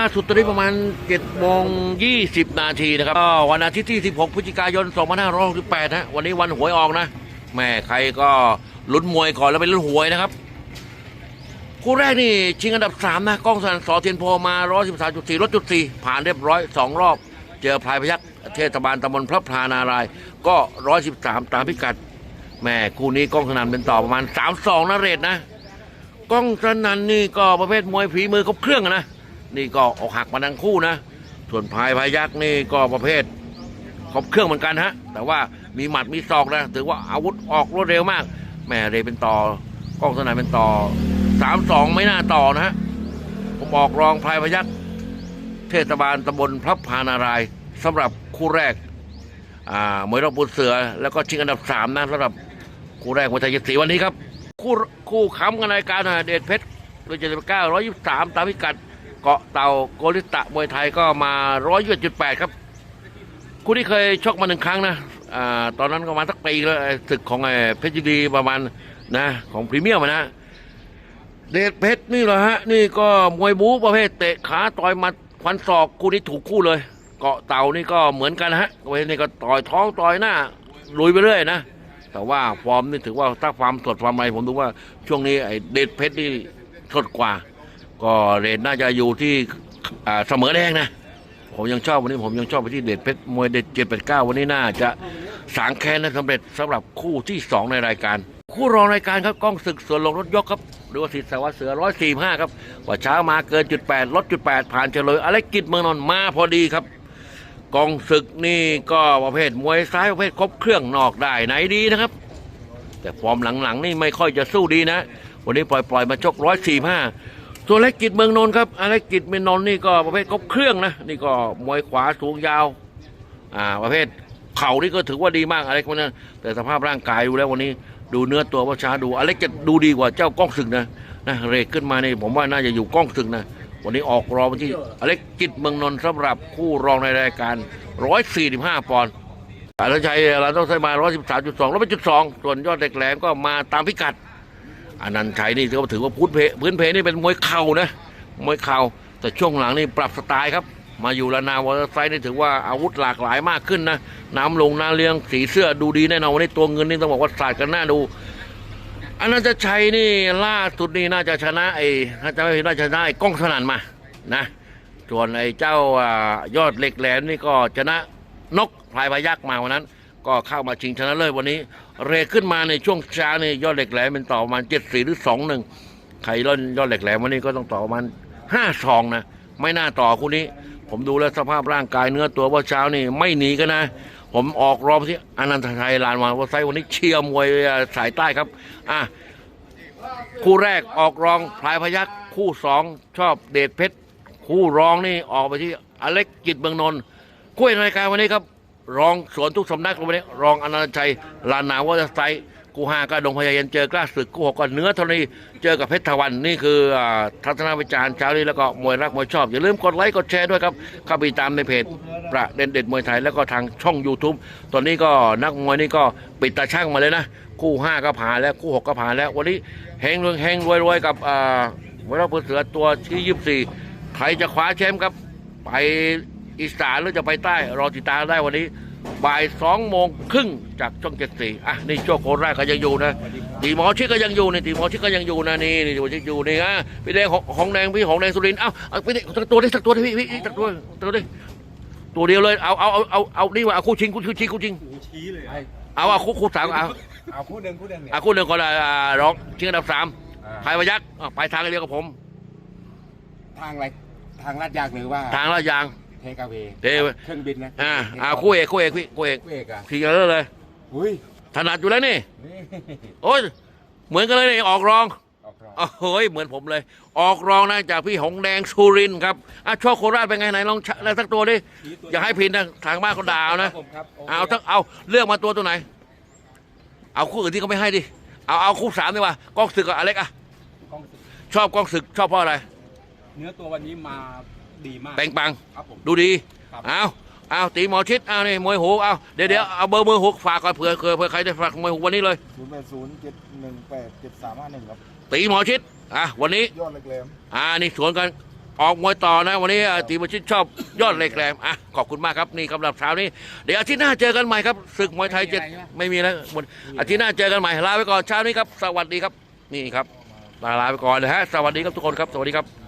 ล่าสุดตอนนี้ประมาณ7โมง20 นาทีนะครับก็วันอาทิตย์ที่ 16 พฤศจิกายน 2568ฮะวันนี้วันหวยออกนะแม่ใครก็ลุ้นมวยก่อนแล้วไปลุ้นหวยนะครับคู่แรกนี่ชิงอันดับ 3 นะกล้องสันสอเทียนโพมา 113.4ลดจุด4ผ่านเรียบร้อย 2 รอบ เจอพลายพยักเทศบาลตำบลพระพลานาราย ก็ 113 ตามพิกัด แม่คู่นี้กล้องสนันเป็นต่อประมาณ 3-2นะเรทนะกล้องสนันนี่ก็ประเภทมวยฝีมือครบเครื่องนะ นี่ก็ออกหักมาทั้งคู่นะ ส่วนพายพายักนี่ก็ประเภทครบเครื่องเหมือนกันฮะ แต่ว่ามีหมัดมีศอกนะ ถือว่าอาวุธออกรวดเร็วมากแม่เรเป็นต่อกล้องสนันเป็นต่อสามสองไม่น่าต่อนะฮะ ผมออกรองพายพยักเทศบาลตำบลพระพานารายสำหรับคู่แรกอ่ามวยรอบบุญเสือ แล้วก็ชิงอันดับสามนะสำหรับคู่แรกวยไทยยิสีวันนี้ครับ คู่คู่ค้ำกันรายการเดชเพชรร้อยเจ็ดสิบเก้าร้อยยี่สิบสามตามพิกัด เกาะเต่าโกลิตะมวยไทยก็มาร้อยยี่สิบแปดครับคู่ที่เคยชกมาหนึ่งครั้งนะอ่าตอนนั้นก็ประมาณสักปีแล้วศึกของไอ้เพชรดีประมาณนะของพรีเมียมนะเดชเพชรนี่เหรอฮะนี่ก็มวยบู๊ประเภทเตะขาต่อยมัดฟันศอกคู่นี้ถูกคู่เลย เกาะเต่านี่ก็เหมือนกันนะฮะเวนี่ก็ต่อยท้องต่อยหน้าลุยไปเรื่อยนะแต่ว่าฟอร์มนี่ถือว่าถ้าความสดความอะไรผมดูว่าช่วงนี้ไอ้เดชเพชรนี่สดกว่า ก็เรทน่าจะอยู่ที่เสมอแดงนะ ผมยังชอบวันนี้ผมยังชอบไปที่เดชเพชรมวยเดชเจ็ดแปดเก้าวันนี้น่าจะสางแค้นได้สำเร็จสำหรับคู่ที่สองในรายการ คู่รองรายการครับกล้องศึกส่วนลงรถยกครับหรือว่าสิทธิ์สวัสดิ์เสือร้อยสี่ห้าครับว่าเช้ามาเกินจุดแปดลดจุดแปดผ่านเฉลยอะไรกิจเมืองนอนมาพอดีครับกองศึกนี่ก็ประเภทมวยซ้ายประเภทครบเครื่องนอกได้ไหนดีนะครับ แต่ฟอร์มหลังๆนี่ไม่ค่อยจะสู้ดีนะ วันนี้ปล่อยปล่อยๆมาชกร้อยสี่ห้า ตัวเล็กกิจเมืองนนท์ครับอะไรกิจเมืองนนท์นี่ก็ประเภทครบเครื่องนะนี่ก็มวยขวาสูงยาวอ่าประเภทเข่านี่ก็ถือว่าดีมากอะไรพวกนั้นแต่สภาพร่างกายดูแล้ววันนี้ดูเนื้อตัวว่าช้าดูอะไรจะดูดีกว่าเจ้ากล้องศึกนะนะเรกขึ้นมานี่ผมว่าน่าจะอยู่กล้องศึกนะวันนี้ออกรองที่อเล็กกิจเมืองนนท์สำหรับคู่รองในรายการ 145 ปอนด์อาลชัยเราต้องใช้มา 113.2 แล้วเป็นจุดสองส่วนยอดเด็กแหลมก็มาตามพิกัด อนันต์ชัยนี่ถือว่าถือว่าพื้นเพพื้นเพนี่เป็นมวยเข่านะมวยเข่าแต่ช่วงหลังนี่ปรับสไตล์ครับ มาอยู่ละนาวอร์ไซนี่ถือว่าอาวุธหลากหลายมากขึ้นนะน้ำลงน้ำเลี้ยงสีเสื้อดูดีแน่นอนวันนี้ตัวเงินนี่ต้องบอกว่าสาดกันหน้าดูอนันตชัยนี่ล่าสุดนี่น่าจะชนะไอ้ถ้าจะไม่ผิดน่าจะชนะไอ้ก้องสนั่นมานะส่วนไอ้เจ้าอ่ายอดเหล็กแหลมนี่ก็ชนะนกพลายพยักมาวันนั้น ก็เข้ามาชิงชนะเลิศวันนี้ เรขึ้นมาในช่วงเช้านี่ยอดเหล็กแหลมเป็นต่อประมาณเจ็ดสี่หรือสองหนึ่งใครล่นยอดเหล็กแหลมวันนี้ก็ต้องต่อประมาณห้าสองนะ ไม่น่าต่อคู่นี้ ผมดูแล้วสภาพร่างกายเนื้อตัวว่าเช้านี่ไม่หนีกันนะ ผมออกรอบที่อนันตชัยลานวานวัไซวันนี้เชียร์มวยสายใต้ครับอะคู่แรกออกรองพลายพยักคู่สองชอบเดชเพชรคู่รองนี่ออกไปที่อเล็กกิจเมืองนนท์คู่เอกรายการวันนี้ครับ รองสวนทุกสำนักวันนี้รองอนันตชัยลานนาววัชไซต์คู่ห้าก็ดงพยายันเจอกล้าศึกคู่หกก็เนื้อธรณีเจอกับเพชรทวันนี่คือทัศนวิจารณ์เช้านี้แล้วก็มวยรักมวยชอบ อย่าลืมกดไลค์กดแชร์ด้วยครับเข้าไปตามในเพจประเด็นเด็ดมวยไทยแล้วก็ทางช่อง YouTube ตอนนี้ก็นักมวยนี่ก็ปิดตาช่างมาเลยนะ คู่ห้าก็ผ่านแล้วคู่หกก็ผ่านแล้ว วันนี้เฮงรวยเฮงรวยรวยกับอ่ามวยรอบเสือตัวที่ยี่สิบสี่ใครจะคว้าแชมป์ครับไป อีสานหรือจะไปใต้ รอติดตามได้วันนี้ บ่ายสองโมงครึ่งจากช่องเจ็ดสี่อะนี่โชคโคราชก็ยังอยู่นะตีหมอชิดก็ยังอยู่นี่ตีหมอชิดก็ยังอยู่นะนี่นี่ตีหมอชิดอยู่นี่อะพี่แดงของของแดงพี่ของแดงสุรินทร์เอ้าเอาพี่นี่สักตัวดิสักตัวดิพี่พี่พี่สักตัวตัวดิตัวเดียวเลยเอาเอาเอาเอาเอานี่ว่าเอาคู่ชิงคู่ชิงคู่ชิงชี้เลยอะเอาเอาคู่คู่สามเอาเอาคู่หนึ่งคู่หนึ่งเนี่ยเอาคู่หนึ่งก่อนเลยอ่าร้องชิงอันดับสามอ่าไพพยักษ์อะไปทางเดียวกับผม ทางอะไร ทางลาดยางหรือว่า ทางลาดยาง เทกาเวเทกาเวเครื่องบินนะอ่าอ่าคู่เอกคู่เอกพี่คู่เอกคู่เอกอะพี่กันเลยเลยอุ้ยถนัดอยู่แล้วนี่นี่โอ้ยเหมือนกันเลยนี่ออกรองออกรอบโอ้โหยเหมือนผมเลย ออกรองนะจากพี่หงแดงสุรินทร์ครับอะโชคโคราชเป็นไงไหนลองชะแล้วสักตัวดิอย่าให้ผิดนะทางบ้านเขาด่าเอานะ ผมครับโคเอาทั้งเอาเลือกมาตัวตัวไหน เอาคู่อื่นที่เขาไม่ให้ดิ เอาเอาคู่สามดีกว่ากล้องศึกกับอเล็กอะกล้องศึกชอบกล้องศึกชอบเพราะอะไร เนื้อตัววันนี้มา ดีมากแปลงปัง ครับผม ดูดีครับ เอาเอาตีหมอชิดเอานี่มวยหูเอาเดี๋ยวเดี๋ยวเอาเบอร์มือหกฝากก่อนเผื่อเผื่อเผื่อใครได้ฝากมวยหูวันนี้เลย ศูนย์แปดศูนย์เจ็ดหนึ่งแปดเจ็ดสามห้าหนึ่งครับ ตีหมอชิดอะวันนี้ ยอดเหล็กแหลม อ่านี่สวนกันออกมวยต่อนะ วันนี้อะตีมชิตชอบยอดเหล็กแหลมอะขอบคุณมากครับนี่กำลับเช้านี้เดี๋ยวอาทิตย์หน้าเจอกันใหม่ครับศึกมวยไทยเจ็ดไม่มีแล้ววันอาทิตย์หน้าเจอกันใหม่ลาไปก่อนเช้านี้ครับ สวัสดีครับนี่ครับลาลาไปก่อนนะฮะสวัสดีครับทุกคนครับสวัสดีครับ